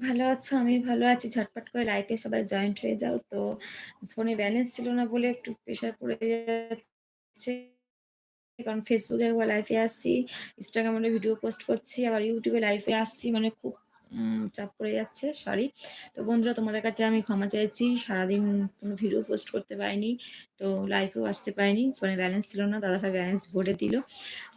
ভালো আছো? আমি ভালো আছি। ঝটপট করে লাইভে সবাই জয়েন্ট হয়ে যাও। তো ফোনে ব্যালেন্স ছিল না বলে একটু প্রেশার পড়ে যাচ্ছে। কারণ ফেসবুকে একবার লাইভে আসছি, ইনস্টাগ্রামে ভিডিও পোস্ট করছি, আবার ইউটিউবে লাইভে আসছি। মানে খুব চাপ পড়ে যাচ্ছে, সরি। তো বন্ধুরা তোমাদের কাছে আমি ক্ষমা চাইছি। সারাদিন কোনো ভিডিও পোস্ট করতে পারিনি। তো লাইফেও আসতে পারিনি। ফোনে ব্যালেন্স ছিল না। দাদাভাই ব্যালেন্স ভরে দিল।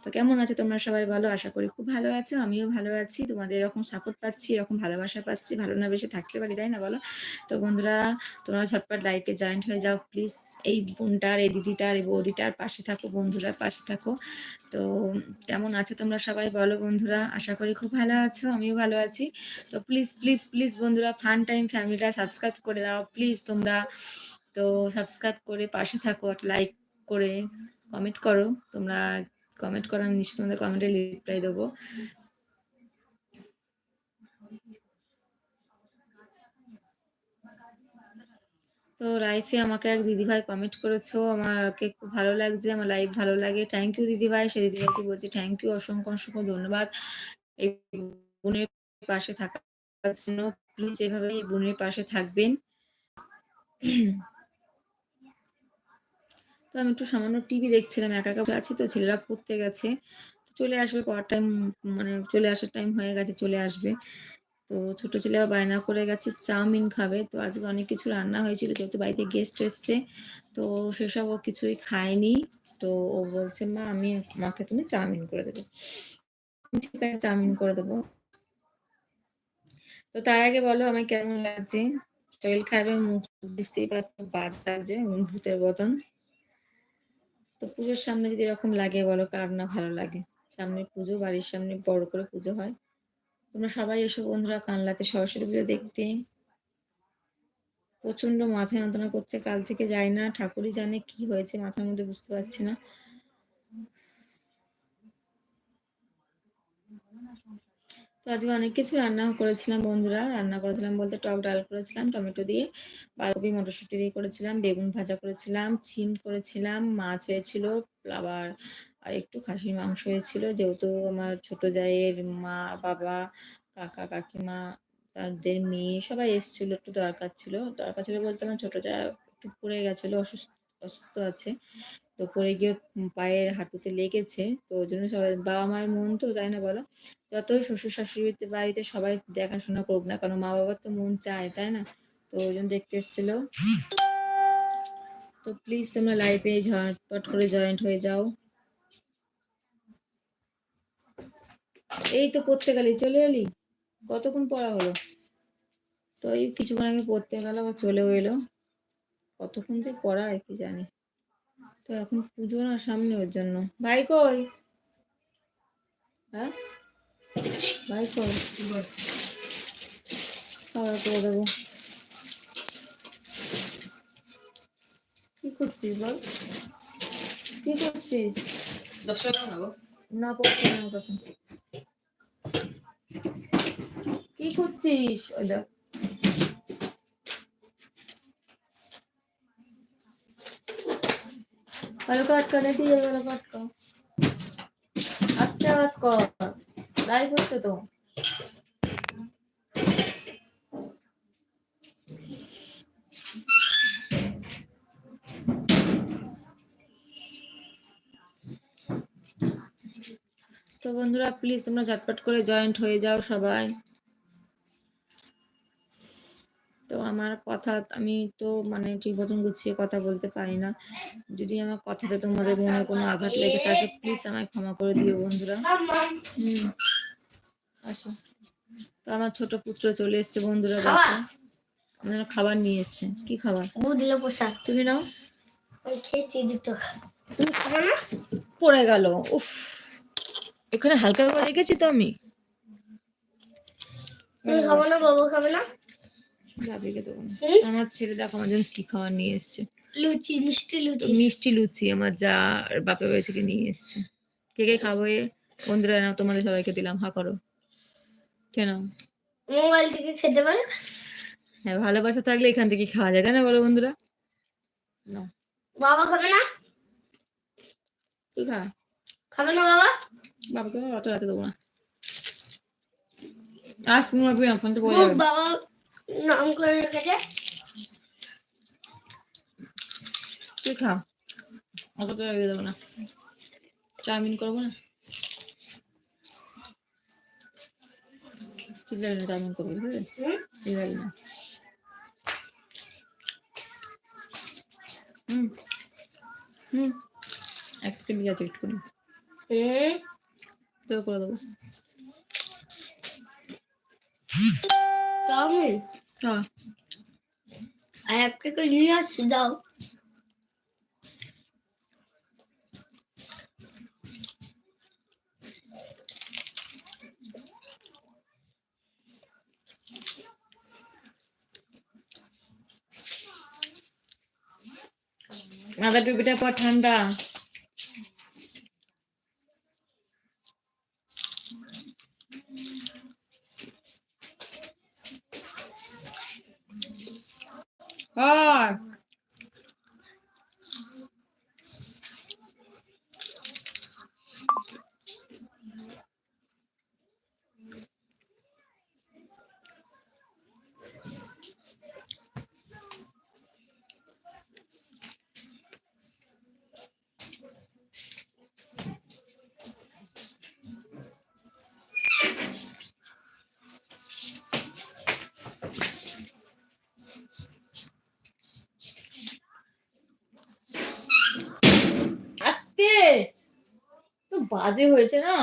তো কেমন আছো তোমরা সবাই বলো? আশা করি খুব ভালো আছো। আমিও ভালো আছি। তোমাদের এরকম সাপোর্ট পাচ্ছি, এরকম ভালোবাসা পাচ্ছি। ভালো না বেশি থাকতে পারি, তাই না বলো? তো বন্ধুরা তোমরা ঝটপট লাইফে জয়েন্ট হয়ে যাও প্লিজ। এই বোনটার, এই দিদিটার, এই বৌদিটার পাশে থাকো, বন্ধুরা পাশে থাকো। তো কেমন আছো তোমরা সবাই বলো বন্ধুরা? আশা করি খুব ভালো আছো। আমিও ভালো আছি। তো প্লিজ, প্লিজ, প্লিজ বন্ধুরা ফান টাইম ফ্যামিলিটা সাবস্ক্রাইব করে দাও প্লিজ তোমরা। তো সাবস্ক্রাইব করে পাশে থাকো, লাইক করে কমেন্ট করো। তোমরা কমেন্ট করো আমি তোমাদের কমেন্টে রিপ্লাই দেবো। তো লাইফে আমাকে এক দিদিভাই কমেন্ট করেছ। আমাকে খুব ভালো লাগছে আমার লাইফ ভালো লাগে। থ্যাংক ইউ দিদিভাই। সেই দিদিভাইকে বলছি থ্যাংক ইউ অসংখ্য অসংখ্য ধন্যবাদ। এই বোনের পাশে থাকার জন্য প্লিজ এভাবে বোনের পাশে থাকবেন। তো আমি একটু সামান্য টিভি দেখছিলাম, একা একা আছি তো, ছেলেরা পড়তে গেছে। চলে আসবে পড়ার টাইম মানে চলে আসার টাইম হয়ে গেছে, চলে আসবে। তো ছোট ছেলেরা বায়না করে গেছে, চাউমিন খাবে। তো আজকে অনেক কিছু রান্না হয়েছিল, যেহেতু বাড়িতে গেস্ট এসছে, তো সেসব ও কিছুই খায়নি। তো ও বলছে, মা, আমি, মাকে তুমি চাউমিন করে দেবো। ঠিক আছে, চাউমিন করে দেবো। তো তার আগে বলো আমার কেমন লাগছে? শরীর খারাপের মুখ, বুঝতেই পারছ বাদ লাগছে, ভূতের বদন তো পুজোর সামনে যদি এরকম লাগে বলো, কার না ভালো লাগে? সামনে পুজো, বাড়ির সামনে বড় করে পুজো হয়। তোমরা সবাই এসব বন্ধুরা কানলাতে সরস্বতী পুজো দেখতে। প্রচণ্ড মাথা যন্ত্রণা করছে, কাল থেকে যায় না। ঠাকুরই জানে কি হয়েছে, মাথার মধ্যে বুঝতে পারছি না। তো আজকে অনেক কিছু রান্না করেছিলাম বন্ধুরা। রান্না করেছিলাম বলতে টক ডাল করেছিলাম, টমেটো দিয়ে, বাঁধাকপি, মটরশুঁটি দিয়ে করেছিলাম, বেগুন ভাজা করেছিলাম, ছিম করেছিলাম, মাছ হয়েছিল, আবার আর একটু খাসির মাংস হয়েছিল। যেহেতু আমার ছোট জায়ের মা, বাবা, কাকা, কাকিমা, তাদের মেয়ে সবাই এসেছিল, একটু দরকার ছিল। দরকার ছিল বলতে আমার ছোটো যা একটু পড়ে গেছিল, অসুস্থ অসুস্থ আছে। তো পড়ে গিয়ে পায়ের হাঁটুতে লেগেছে। তো ওই জন্য সবাই, বাবা মায়ের মন তো তাই না বলো? যতই শ্বশুর শাশুড়ি বাড়িতে সবাই দেখাশোনা করুক না কারণ মা বাবার তো মন চায়, তাই না? তো ওই জন্য দেখতে এসেছিল। তো প্লিজ তোমরা লাইভে ঝটপট করে জয়েন্ট হয়ে যাও। এই তো পড়তে গেলি, চলে এলি? কতক্ষণ পড়া হলো? তো এই কিছুক্ষণ আগে পড়তে গেল, আবার চলেও এলো। কতক্ষণ যে পড়া আর কি জানি? তো এখন পুজো না সামনে ওর জন্য। ভাই কই? হ্যাঁ? ভাই কই? খাবার করে দেবো। কি করছিস বল? কি করছিস? দশ না পড়ছি না তখন। কি করছিস? ওই দেখ। ভালো কাটকা দেখি ভালো কাটকা আস্তে আওয়াজ কর লাইভ হচ্ছে তো তো বন্ধুরা প্লিজ তোমরা ঝটপট করে জয়েন্ট হয়ে যাও সবাই। তো আমার কথা আমি তো মানে ঠিক মতন গুছিয়ে কথা বলতে পারি না। যদি আমার কথাতে তোমাদের মনে কোনো আঘাত লেগে থাকে প্লিজ আমায় ক্ষমা করে দিও বন্ধুরা। হুম আসো। তো আমার ছোট পুত্র চলে এসছে বন্ধুরা আমার খাবার? নিয়ে এসছে কি খাবার? বুঝলো পোশাক। তুমি নাও। খেয়েছি দুটো। তুমি খাবে না? পড়ে গেল। উফ এখানে হালকা করে রেখেছি তো আমি খাব না বাবু খাবে না? ভাবিকে দেবো না। আমার ছেলে দেখো আমার জন্য কি খাবার নিয়ে এসছে। লুচি মিষ্টি লুচি। মিষ্টি লুচি আমার যা বাপের বাড়ি থেকে নিয়ে এসছে। কে কে খাব এ? বন্ধুরা না তোমাদের সবাইকে দিলাম। হা করো। কেন মোবাইল থেকে খেতে পারে? হ্যাঁ ভালোবাসা থাকলে এখান থেকে খাওয়া যায়। তাই না বলো বন্ধুরা? না বাবা খাবে না? তুই খা? খাবে না বাবা? বাবাকে অত রাতে দেবো না। আর শুনো আপনি বলে বাবা নাম করে রেখেছে তুই খা। অত তো লাগিয়ে দেবো না। চাউমিন করব না? ঠিক না চাউমিন করবি ঠিক আছে হুম? না। হুম। হুম। এক টেবিল আছে একটুখানি। হুম। তো করে দেবো। হ্যাঁ আর এক নিয়ে আসছি দাও মাথা টুপিটা পর ঠান্ডা হয় বাজে হয়েছে না?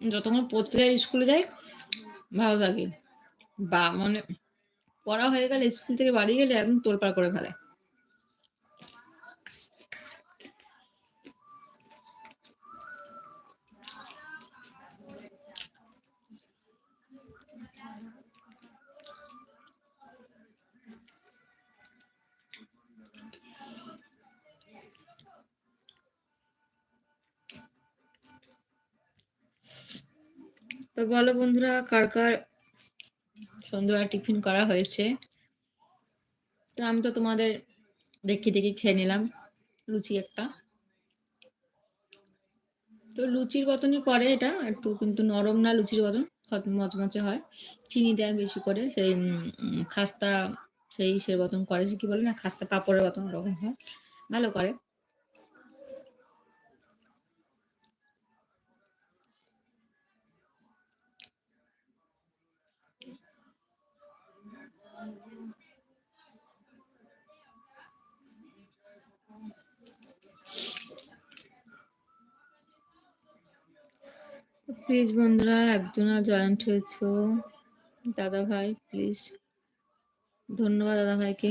যতক্ষণ পড়তে যাই স্কুলে যাই, ভালো লাগে। বা মানে পড়া হয়ে গেলে স্কুল থেকে বাড়ি গেলে একদম তোলপাড় করে ফেলে। তো বলো বন্ধুরা, কার কার সন্ধ্যাবেলা টিফিন করা হয়েছে? তো আমি তো তোমাদের দেখি দেখি খেয়ে নিলাম, লুচি একটা। তো লুচির মতনই করে এটা, একটু কিন্তু নরম না লুচির মতন মচমচে হয়। চিনি দেয় বেশি করে, সেই খাস্তা সেই সে মতন করে, সে কি বলে না, খাস্তা পাপড়ের মতন ওরকম হয়, ভালো করে। প্লিজ বন্ধুরা একজনা জয়েন্ট হয়েছ। দাদা ভাই প্লিজ ধন্যবাদ দাদা ভাইকে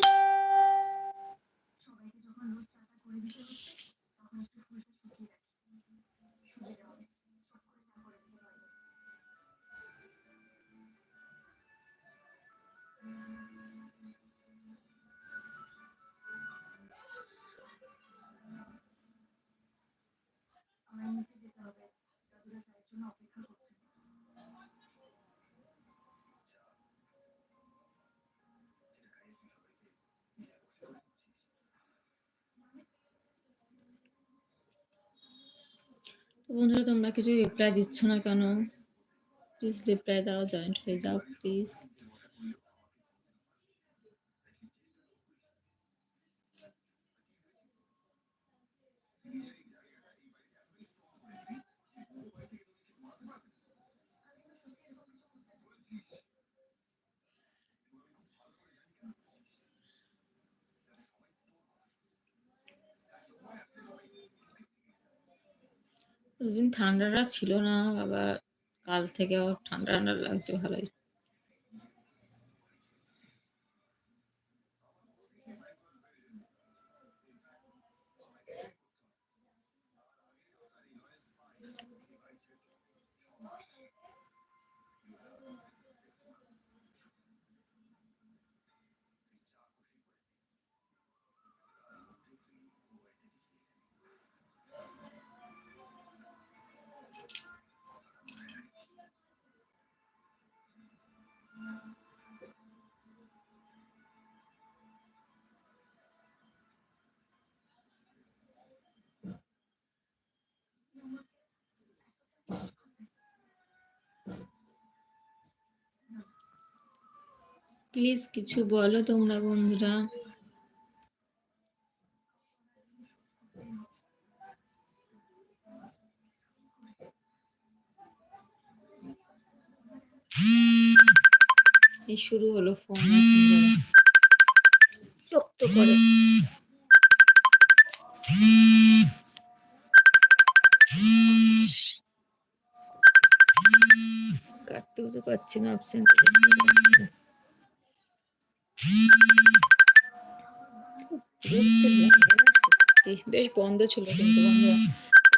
বন্ধুরা তোমরা কিছু রিপ্লাই দিচ্ছ না কেন? প্লিজ রিপ্লাই দাও জয়েন্ট হয়ে যাও প্লিজ দুদিন ঠান্ডাটা ছিল না আবার কাল থেকে আবার ঠান্ডা ঠান্ডা লাগছে ভালোই। প্লিজ কিছু বলো তোমরা বন্ধুরা। শুরু হলো ফোন বিরক্ত করে। পারছি না অপশন বেশ বন্ধ ছিল কিন্তু বন্ধুরা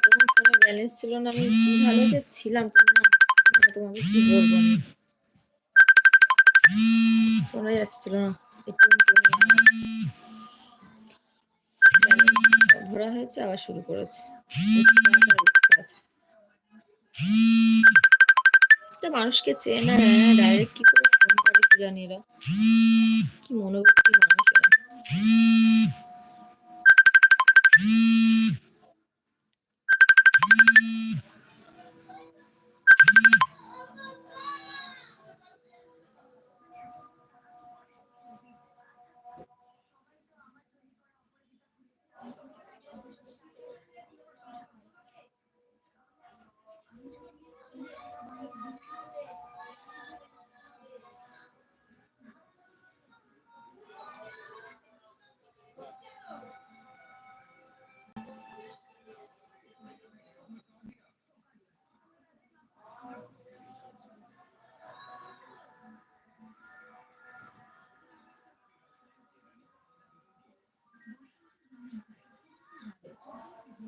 তখন কোনো ব্যালেন্স ছিল না, আমি ভালো যে ছিলাম মানে তোমাকে কি বলব শোনা যাচ্ছিল না ভরা হয়েছে, আবার শুরু করেছে। মানুষকে চেনে ডাইরেক্ট কি করে ফোন করে কি জানি এরা। কি মনোবৃত্তি মানুষ এরা।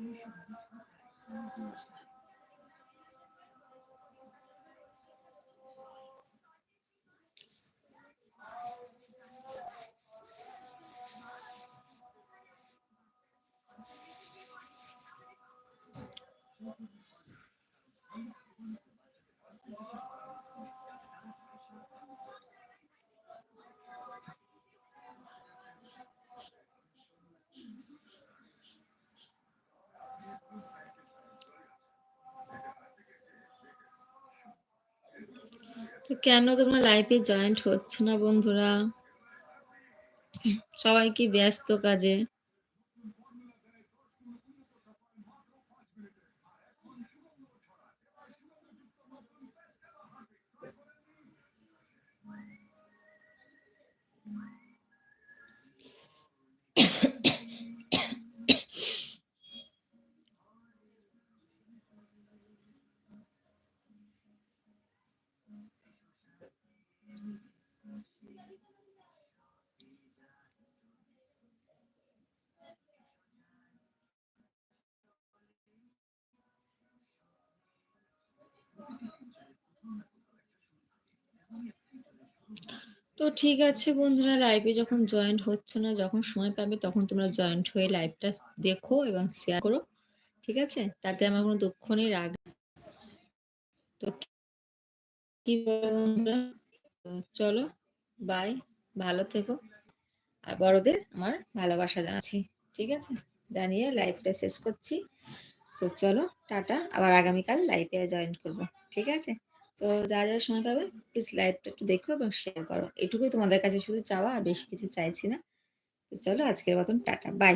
你说的错，还是？কেন তোমরা লাইফে জয়েন্ট হচ্ছে না বন্ধুরা? সবাই কি ব্যস্ত কাজে? তো ঠিক আছে বন্ধুরা লাইভে যখন জয়েন্ট হচ্ছে না, যখন সময় পাবে তখন তোমরা জয়েন্ট হয়ে লাইভটা দেখো এবং শেয়ার করো, ঠিক আছে? তাতে আমার কোনো দুঃখ নেই, রাগ তো কি বন্ধুরা? চলো বাই ভালো থেকো। আর বড়দের আমার ভালোবাসা জানাচ্ছি, ঠিক আছে? জানিয়ে লাইভটা শেষ করছি। তো চলো, টাটা। আবার আগামীকাল লাইভে জয়েন করব, ঠিক আছে? তো যা যা সময় পাবে প্লিজ লাইভটা একটু দেখো এবং শেয়ার করো। এটুকুই তোমাদের কাছে শুধু চাওয়া, আর বেশি কিছু চাইছি না। তো চলো, আজকের মতন টাটা বাই